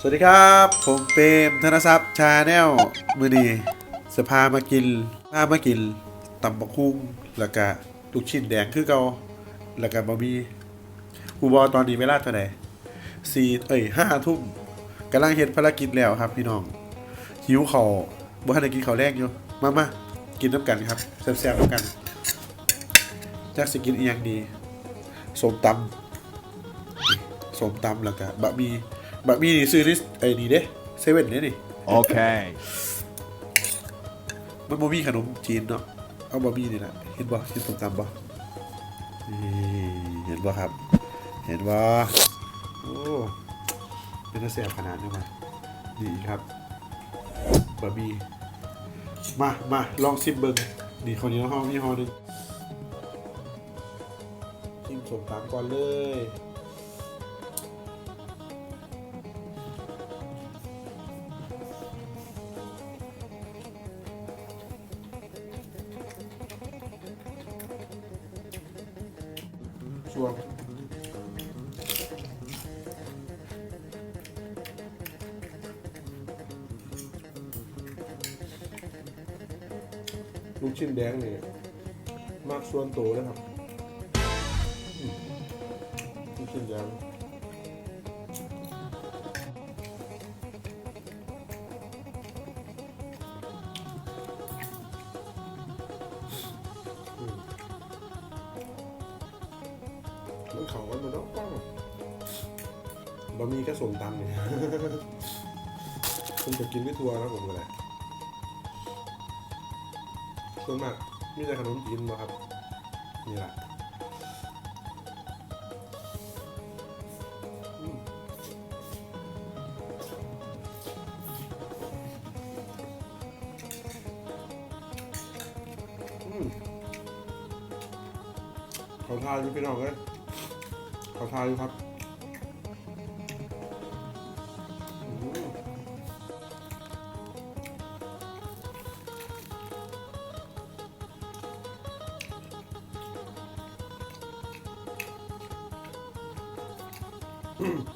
สวัสดีครับ ผมเปรมธนทรัพย์ชาแนลมือนีสพามากินพามากินตำบักคุ้งแล้วก็ลูกชิ้นแดงคือเกาแล้วก็บะหมี่ครูบอตอนนี้เวลาเท่าไหร่สี่เอ้ยห้าทุ่มกำลังเฮ็ดภารกิจแล้วครับพี่น้อง หิวเขาวบ่ทันได้กินข้าวแรกอยู่ มามากินน้ำกันครับแซ่บๆน้ำกันจักสิกินอีหยังดีสมตำสมตำแล้วก็บะหมี่ บะหมี่นี่ซื้อนี่ไอ้นี่เด้เซเว่นเนี่ยนี่ Okay. มันบ่มีขนมจีนเนาะเอาบะหมี่นี่แหละเห็นบ่เห็นสมตำบ่นี่เห็นบ่ครับ เห็นบ่โอ้เป็นตาแซ่บขนาดนี้มานี่ครับบะหมี่มามาลองชิมเบิ่งนี่คนนี้ห้องมีห้อหนึงชิมสมตำก่อนเลย ชัวงลูกชิ้นแดงนี่มากส่วนโตนะครับลูกชิ้นแดง เขากันหมดแล้วก็บะหมี่ก็สมตำเนี่ยผมจะกินไม่ทัวร์นะผมก็เลยส่วนมากมีแต่ขนมจีนมาครับ นี่แหละอืมอืมขอทานอยู่พี่น้องเลย ขอทานอยู่ครับอืม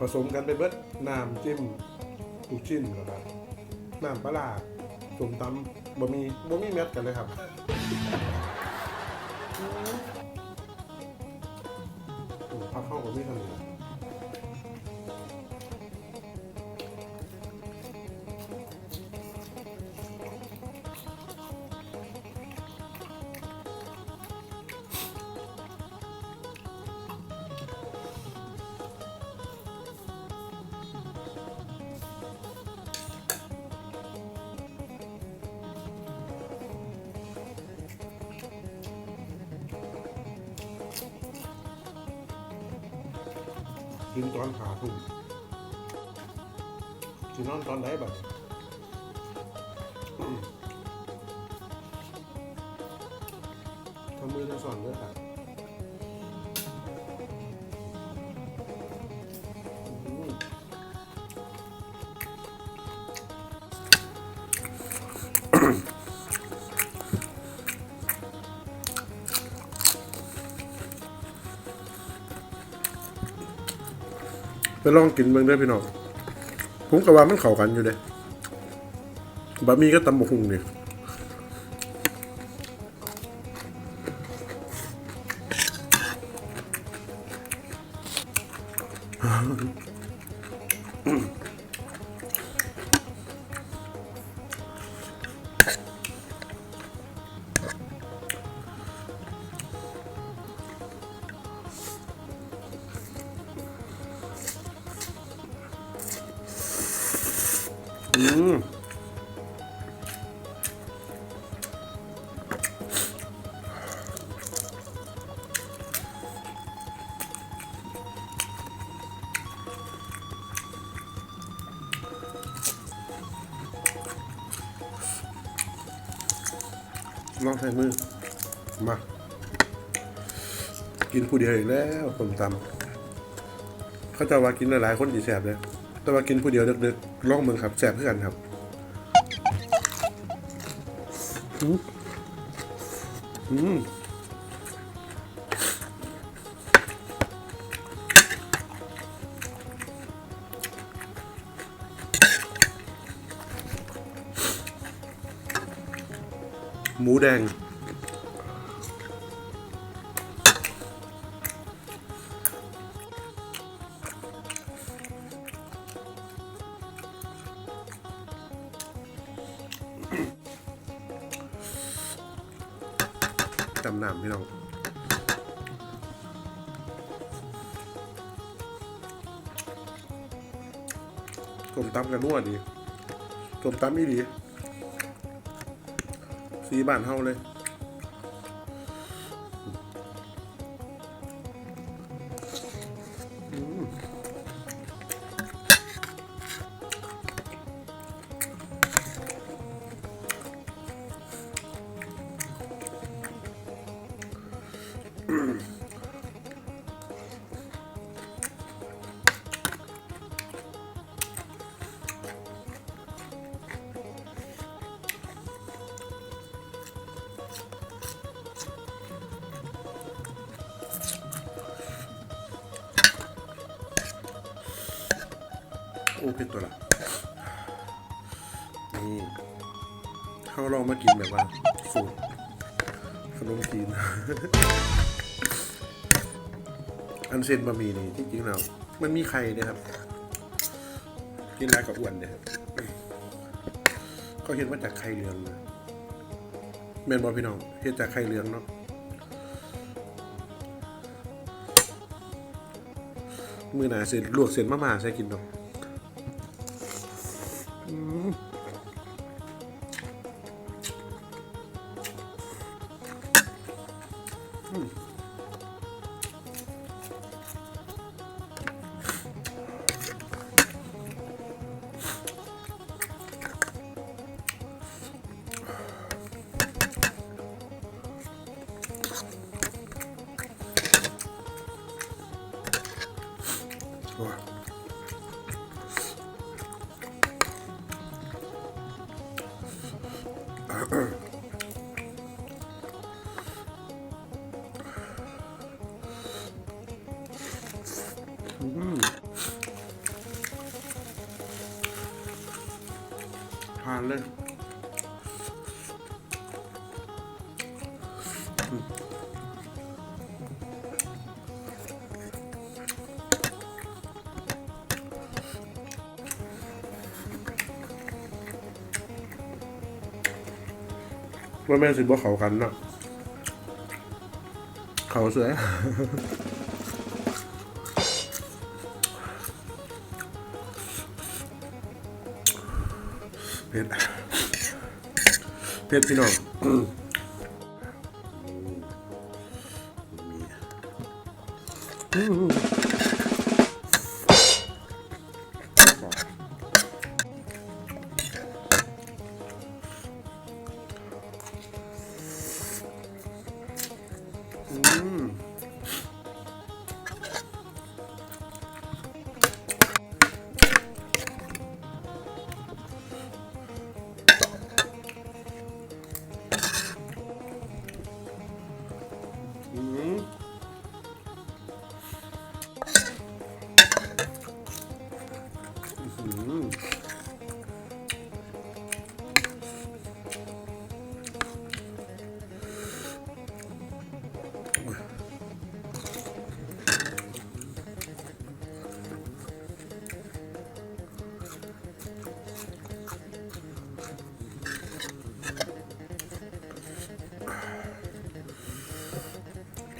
ผสมกันไปเบิดน้ำจิ้มลูกชิ้นแล้วก็น้ำปลาร้าสมตำบะหมี่บะหมี่เม็ดกันเลยครับอืมพักเข้ากับมี่ทำ กินตอนขาทุ่มกินอนตอนไหนบ้างทำมือจะสอนด้วยครับ ไปลองกินเบิ่งด้อพี่น้องผมก็ว่ามันเข้ากันอยู่เด้บะหมี่ก็ตำบกหุ่งนี่ ลองใส่มือ มา กินผู้เดียวอีกแล้วผมตำเขาจะว่ากินหลายๆคนดีแสบเลยแต่ว่ากินผู้เดียวดึกๆล่องเมืองครับแสบเพื่อกันครับอืม หมูแดง จำนำพี่น้องกลมตำกันนวดดีกลมตำอีดี สีบ้านเฮาเลย ตัวละนี่เขาลองมากินแบบว่าสูตรขนมจีน อันเซนบะหมี่นี่ที่จริงแล้วมันมีไข่เนี่ยครับ กินแล้วก็อ้วนเนี่ยครับก็เห็นว่าจากไข่เหลืองนะแมนบอพี่น้องเห็นจากไข่เหลืองเนาะมือหนาเสร็จลวกเสร็จมาม่าใส่กินเนาะ ทานเว่าแม่สิบ่เขากันเนาะเขาเสือเผ็ดเผ็ดพี่น้อง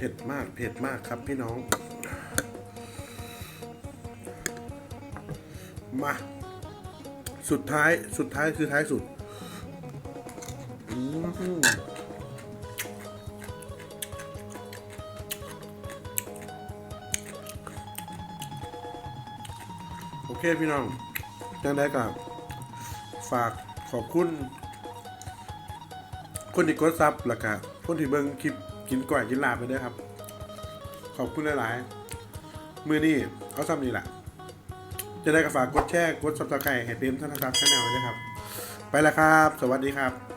ผ็ดมาก เผ็ดมากครับพี่น้อง มา สุดท้าย สุดท้ายคือท้ายสุด โอเคพี่น้องยังได้กับ ฝากขอบคุณ คนที่กดซับล้วก็คนที่เบิ่งคลิป กินก่อยกินลาบไปด้วยครับ ขอบคุณหลายๆมือนี่เอาซ้ำนี่แหละจะได้ก็ฝากกดแชร์กดซับสไครต์ให้เปรมธนครัพย์ชาแนลด้วยครับ ไปแล้วครับ สวัสดีครับ